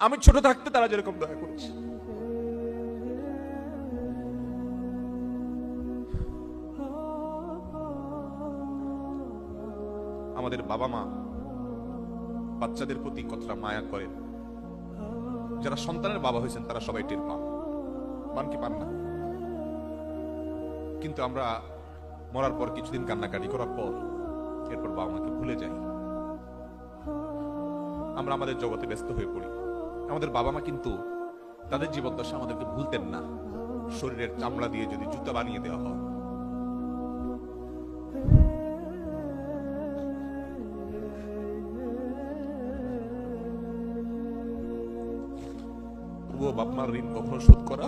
আমি ছোট থাকতে তারা যেরকম দয়া করেছে। আমাদের বাবা মা বাচ্চাদের প্রতি কতটা মায়া করেন। যারা সন্তানের বাবা হয়েছেন, তারা সবাই টের পান। পান কি পান না? কিন্তু আমরা মরার পর কিছুদিন কান্নাকাটি করার পর এরপর বাবা মাকে ভুলে যাই। আমরা আমাদের জগতে ব্যস্ত হয়ে পড়ি। আমাদের বাবা মা কিন্তু তাদের জীবদ্দশা আমাদেরকে ভুলতেন না। শরীরের চামড়া দিয়ে যদি জুতা বানিয়ে দেওয়া হয়। তবুও বাপ মার ঋণ কখনো শোধ করা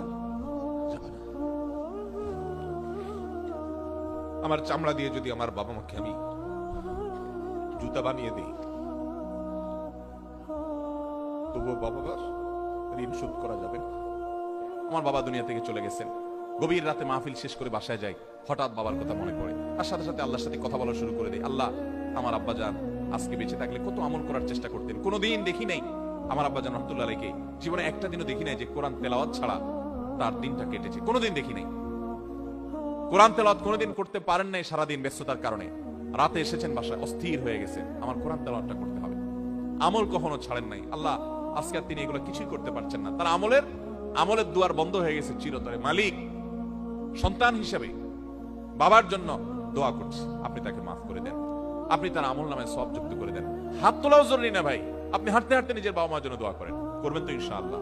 আমার চামড়া দিয়ে যদি আমার বাবা মাকে আমি জুতা বানিয়ে দিই তবুও বাবার ঋণ শোধ করা যাবে আমার বাবা দুনিয়া থেকে চলে গেছেন। গভীর রাতে মাহফিল শেষ করে বাসায় যাই হঠাৎ বাবার কথা মনে পড়ে। আর সাথে সাথে আল্লাহর সাথে কথা বলা শুরু করে দেয়। আল্লাহ, আমার আব্বা যান, আজকে বেঁচে থাকলে কত আমল করার চেষ্টা করতেন। কোনোদিন দেখি নাই। আমার আব্বা জান রহমতুল্লাহ আলাইকে, জীবনে একটা দিনও দেখি নাই যে কোরআন তেলাওয়াত ছাড়া তার দিনটা কেটেছে। কোনোদিন দেখি নাই। কোরআন তেলাওয়াত কোনোদিন করতে পারেন নাই সারাদিন ব্যস্ততার কারণে। রাতে এসেছেন বাসায়, অস্থির হয়ে গেছে আমার কোরআন তেলাওয়াতটা করতে হবে। আমল কখনো ছাড়েন নাই। আল্লাহ আজকে আর তিনি এগুলো কিছুই করতে পারছেন না। তার আমলের আমলের দুয়ার বন্ধ হয়ে গেছে চিরতরে। মালিক, সন্তান হিসেবে বাবার জন্য দোয়া করছি। আপনি তাকে মাফ করে দেন। আপনি তার আমল নামে সব যুক্ত করে দেন। হাত তোলাও জরুরি না ভাই। আপনি হাঁটতে হাঁটতে নিজের বাবা মার জন্য দোয়া করেন। করবেন তো ইনশাআল্লাহ।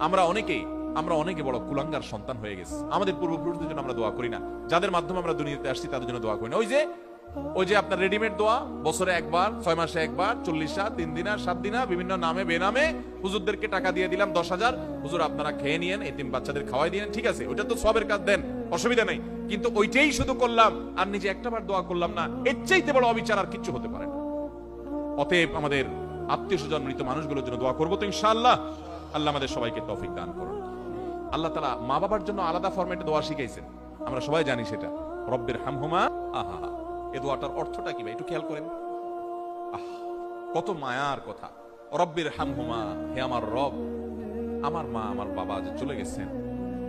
আমরা অনেকেই, আমরা অনেকে বড় কুলাঙ্গার সন্তান হয়ে গেছি। আমাদের পূর্বপুরুষদের জন্য আমরা দোয়া করি না। যাদের মাধ্যমে আমরা দুনিয়াতে আসছি, তাদের জন্য দোয়া করি না। ওই যে ওই যে আপনার রেডিমেড দোয়া, বছরে একবার, ছয় মাসে একবার, চল্লিশা তিন দিনা সাত দিনা বিভিন্ন নামে, বেনামে হুজুরদেরকে টাকা দিয়ে দিলাম দশ হাজার হুজুর আপনারা খেয়ে নিয়েন, এতিম বাচ্চাদের খাওয়াই দিয়েন ঠিক আছে? ওটা তো সবের কাজ, দেন, অসুবিধা নেই। কিন্তু ওইটাই শুধু করলাম, আর নিজে একটাবার দোয়া করলাম না, এর চাইতে বড় অবিচার আর কিচ্ছু হতে পারে না। অতএব আমাদের আত্মীয় স্বজন মৃত মানুষগুলোর জন্য দোয়া করব তো ইনশাআল্লাহ। আল্লাহ আমাদের সবাইকে তৌফিক দান করুন। আল্লাহ তালা মা বাবার জন্য আলাদা ফরম্যাটে দোয়া শিখাইছেন। আমরা সবাই জানি সেটা। রব্বের হামহুমা আহা এ দোয়াটার অর্থটা কি ভাই? একটু খেয়াল করেন। আহ, কত মায়ার কথা। রব্বের হামহুমা, হে আমার রব, আমার মা, আমার বাবা যে চলে গেছেন,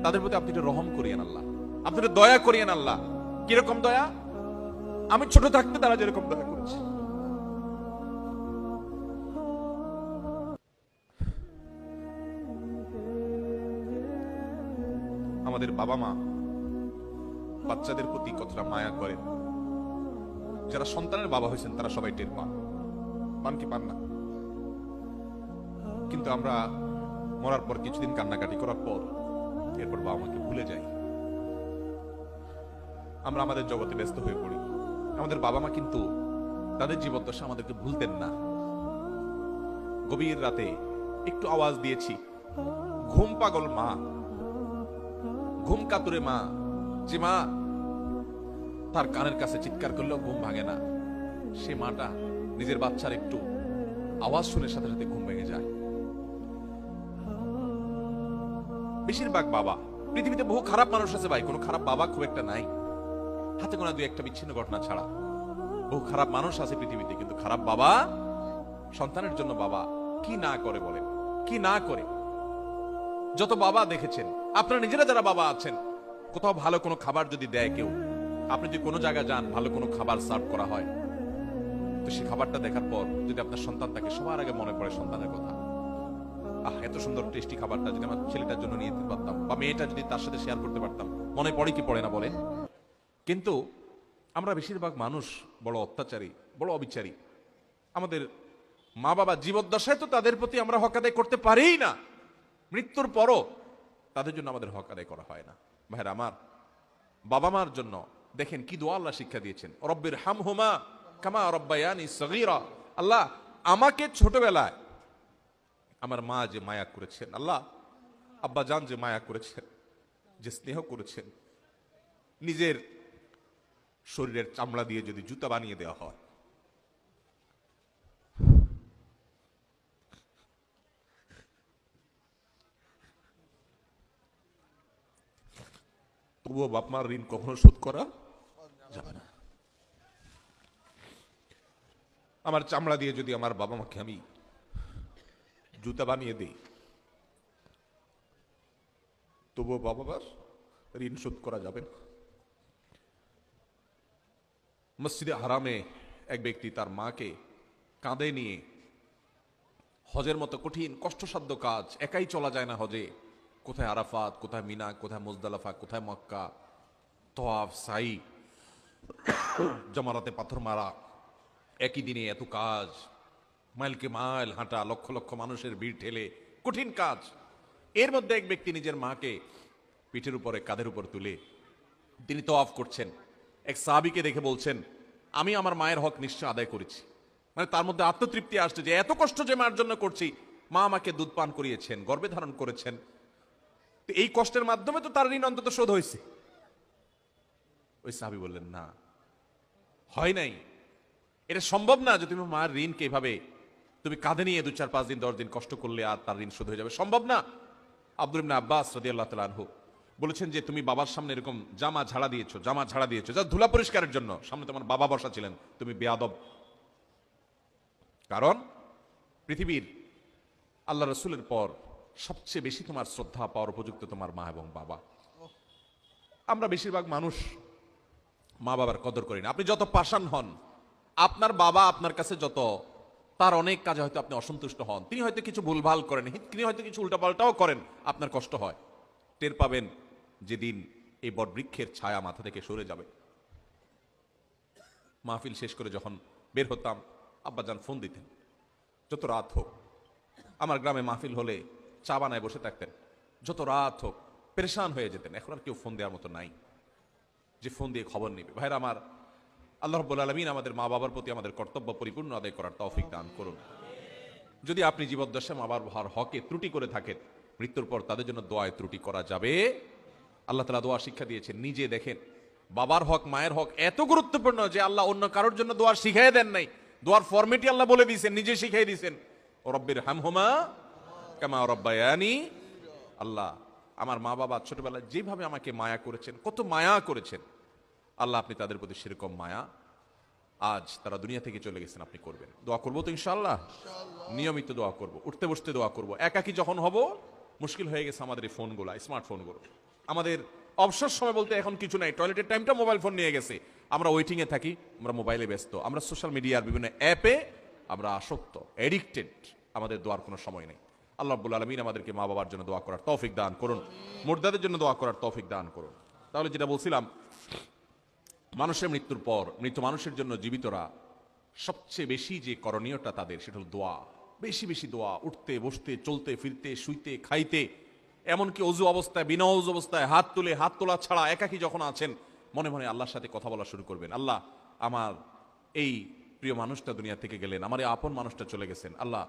তাদের প্রতি আপনি রহম করিয়েন আল্লাহ। আপনি দয়া করিয়েন আল্লাহ। কীরকম দয়া? আমি ছোট থাকতে তারা যেরকম দয়া করেছে। আমাদের বাবা মা বাচ্চাদের প্রতি কতটা মায়া করেন। যারা সন্তানের বাবা হয়েছেন, তারা সবাই টের পান। পান কি পান না? কিন্তু আমরা মরার পর কিছুদিন কান্নাকাটি করার পর, এরপর বাবা মাকে ভুলে যাই। আমরা আমাদের জগতে ব্যস্ত হয়ে পড়ি। আমাদের বাবা মা কিন্তু তাদের জীবদ্দশা আমাদেরকে ভুলতেন না। গভীর রাতে একটু আওয়াজ দিয়েছি, ঘুম পাগল মা, ঘুম কাতুরে মা, যে মা তার কানের কাছে চিৎকার করলেও ঘুম ভাঙে না। সে মাটা নিজের বাচ্চার একটু আওয়াজ শুনে সাথে সাথে ঘুম ভেঙে যায়। বেশিরভাগ বাবা, পৃথিবীতে বহু খারাপ মানুষ আছে ভাই, কোনো খারাপ বাবা খুব একটা নাই। হাতে গোনা দুই একটা বিচ্ছিন্ন ঘটনা ছাড়া। বহু খারাপ মানুষ আছে পৃথিবীতে, কিন্তু খারাপ বাবা, সন্তানের জন্য বাবা কি না করে বলেন কি না করে? যত বাবা দেখেছেন, আপনারা নিজেরা যারা বাবা আছেন, কোথাও ভালো কোনো খাবার যদি দেয় কেউ আপনি যদি কোনো জায়গায় যান, ভালো কোনো খাবার সার্ভ করা হয়, তো সেই খাবারটা দেখার পর যদি আপনার সন্তান তাকে সবার আগে মনে পড়ে সন্তানের কথা, আহ, এত সুন্দর টেস্টি খাবারটা যদি আমার ছেলেটার জন্য নিয়ে যেতে পারতাম বা মেয়েটা যদি তার সাথে শেয়ার করতে পারতাম, মনে পড়ে কি পড়ে না বলে? কিন্তু আমরা বেশিরভাগ মানুষ বড় অত্যাচারী, বড় অবিচারী। আমাদের মা বাবা জীবদ্দশায় তো তাদের প্রতি আমরা হক আদায় করতে পারিই না। মৃত্যুর পরও তাদের জন্য আমাদের হক আদায় করা হয় না। ভাইরা, আমার বাবা মার জন্য দেখেন কি দোয়া আল্লাহ শিক্ষা দিয়েছেন। রব্বির হাম হুমা কামা রব্বায়ানি সগীরা। আল্লাহ আমাকে ছোটবেলায় আমার মা যে মায়া করেছেন, আল্লাহ আব্বা জান যে মায়া করেছেন, যে স্নেহ করেছেন, নিজের শরীরের চামড়া দিয়ে যদি জুতা বানিয়ে দেওয়া হয়। তবুও বাপ মার ঋণ কখনো শোধ করা যাবে না। আমার চামড়া দিয়ে যদি আমার বাবা মাকে আমি জুতা বানিয়ে দিই, তবুও বাবা মার ঋণ শোধ করা যাবে না। মসজিদে হারামে এক ব্যক্তি তার মাকে কাঁধে নিয়ে হজের মতো কঠিন, কষ্টসাধ্য কাজ, একাই চলা যায় না হজে। কোথায় আরাফাত, কোথায় মিনা, কোথায় মুজদালাফা, কোথায় মক্কা? তোয়াফ সাই জমারাতে পাথর মারা। একই দিনে এত কাজ। মাইলকে মাইল হাঁটা লক্ষ লক্ষ মানুষের ভিড় ঠেলে কঠিন কাজ। এর মধ্যে এক ব্যক্তি নিজের মাকে পিঠের উপরে, কাঁধের উপর তুলে। তিনি তো অফ করছেন। এক সাহাবিকে দেখে বলছেন, আমি আমার মায়ের হক নিশ্চয় আদায় করেছি। মানে তার মধ্যে আত্মতৃপ্তি আসছে যে এত কষ্ট যে মার জন্য করছি। মা আমাকে দুধ পান করিয়েছেন, গর্ভে ধারণ করেছেন। এই কষ্টের মাধ্যমে তো তার ঋণ অন্তত শোধ হয়েছে। ওই সাহাবি বললেন, না হয় নাই? এটা সম্ভব না যে তুমি মায়ের ঋণকে এভাবে তুমি কাঁধে নিয়ে দু চার পাঁচ দিন, দশ দিন কষ্ট করলে আর তার ঋণ শোধ হয়ে যাবে। সম্ভব না? আব্দুল ইবনে আব্বাস রাদি আল্লাহ তালহু বলেছেন যে তুমি বাবার সামনে এরকম জামা ঝাড়া দিয়েছ, জামা ঝাড়া দিয়েছ, যা ধুলা পরিষ্কারের জন্য। সামনে তোমার বাবা বসা ছিলেন, তুমি বেয়াদব। কারণ পৃথিবীর আল্লাহ রসুলের পর সবচেয়ে বেশি তোমার শ্রদ্ধা পাওয়ার উপযুক্ত তোমার মা এবং বাবা। আমরা বেশিরভাগ মানুষ মা বাবার কদর করি না। আপনি যত পাষাণ হন, আপনার বাবা আপনার কাছে যত, তার অনেক কাজে হয়তো আপনি অসন্তুষ্ট হন। তিনি হয়তো কিছু ভুলভাল করেন তিনি হয়তো কিছু উল্টাপাল্টাও করেন, আপনার কষ্ট হয়। টের পাবেন যেদিন এই বটবৃক্ষের ছায়া মাথা থেকে সরে যাবে। মাহফিল শেষ করে যখন বের হতাম, আব্বাজান ফোন দিতেন, যত রাত হোক, আমার গ্রামে মাহফিল হলে চা বানায় বসে থাকতেন। যত রাত হোক, পেরেশান হয়ে যেতেন। এখন আর কেউ ফোন দেওয়ার মতো নাই। যে ফোন দিয়ে খবর নেবে। ভাইরা আমার, আল্লাহ রব্বুল আলমিন আমাদের মা বাবার প্রতি আমাদের কর্তব্য পরিপূর্ণ আদায় করার তৌফিক দান করুন। যদি আপনি জীবদ্দশায় মা বাবার হকে ত্রুটি করে থাকেন, মৃত্যুর পর তাদের জন্য দোয়ায় ত্রুটি করা যাবে। আল্লাহ তালা দোয়া শিক্ষা দিয়েছেন, নিজে দেখেন, বাবার হক, মায়ের হক এত গুরুত্বপূর্ণ যে আল্লাহ অন্য কারোর জন্য দোয়া শিখাই দেন নাই। দোয়ার ফরমেটই আল্লাহ বলে দিয়েছেন, নিজে শিখাই দিয়েছেন। ও রব্বির হামহুমা কামা রব্বায়ানি। আল্লাহ, আমার মা বাবা ছোটবেলায় যেভাবে আমাকে মায়া করেছেন, কত মায়া করেছেন। আল্লাহ আপনি তাদের প্রতি সেরকম মায়া আজ তারা দুনিয়া থেকে চলে গেছেন আপনি করবেন। দোয়া করব তো ইনশাল্লাহ নিয়মিত দোয়া করব উঠতে বসতে দোয়া করব। একাকি যখন হব মুশকিল হয়ে গেছে আমাদের এই ফোনগুলো স্মার্টফোনগুলো। আমাদের অবসর সময় বলতে এখন কিছু নাই টয়লেটের টাইমটা মোবাইল ফোন নিয়ে গেছে। আমরা ওয়েটিংয়ে থাকি আমরা মোবাইলে ব্যস্ত আমরা সোশ্যাল মিডিয়ার বিভিন্ন অ্যাপে আমরা আসক্ত এডিক্টেড আমাদের দোয়ার কোনো সময় নেই। আল্লাহ আব্বুল আলমিন আমাদেরকে মা বাবার জন্য দোয়া করার তৌফিক দান করুন মুর্দাদের জন্য দোয়া করার তৌফিক দান করুন। তাহলে যেটা বলছিলাম মানুষের মৃত্যুর পর, মৃত মানুষের জন্য জীবিতরা সবচেয়ে বেশি যে করণীয়টা তাদের, সেটা হল দোয়া। বেশি বেশি দোয়া, উঠতে, বসতে, চলতে, ফিরতে, শুইতে, খাইতে। এমনকি অজু অবস্থায়, বিনা অজু অবস্থায় হাত তুলে, হাত তোলা ছাড়া একাকি যখন আছেন, মনে মনে আল্লাহর সাথে কথা বলা শুরু করবেন। আল্লাহ, আমার এই প্রিয় মানুষটা দুনিয়া থেকে গেলেন, আমার এই আপন মানুষটা চলে গেছেন। আল্লাহ,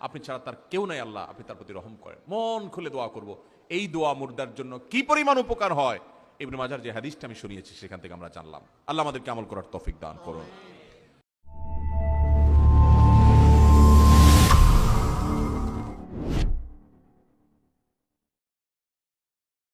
আপনি ছাড়া তার কেউ নাই আল্লাহ, আপনি তার প্রতি রহম করেন। মন খুলে দোয়া করব। এই দোয়া মুর্দার জন্য কি পরিমাণ উপকার হয়? ইবনে মাজার যে হাদিসটা আমি শুনিয়েছি, সেখান থেকে আমরা জানলাম। আল্লাহ আমাদেরকে আমল করার তফিক দান করুন।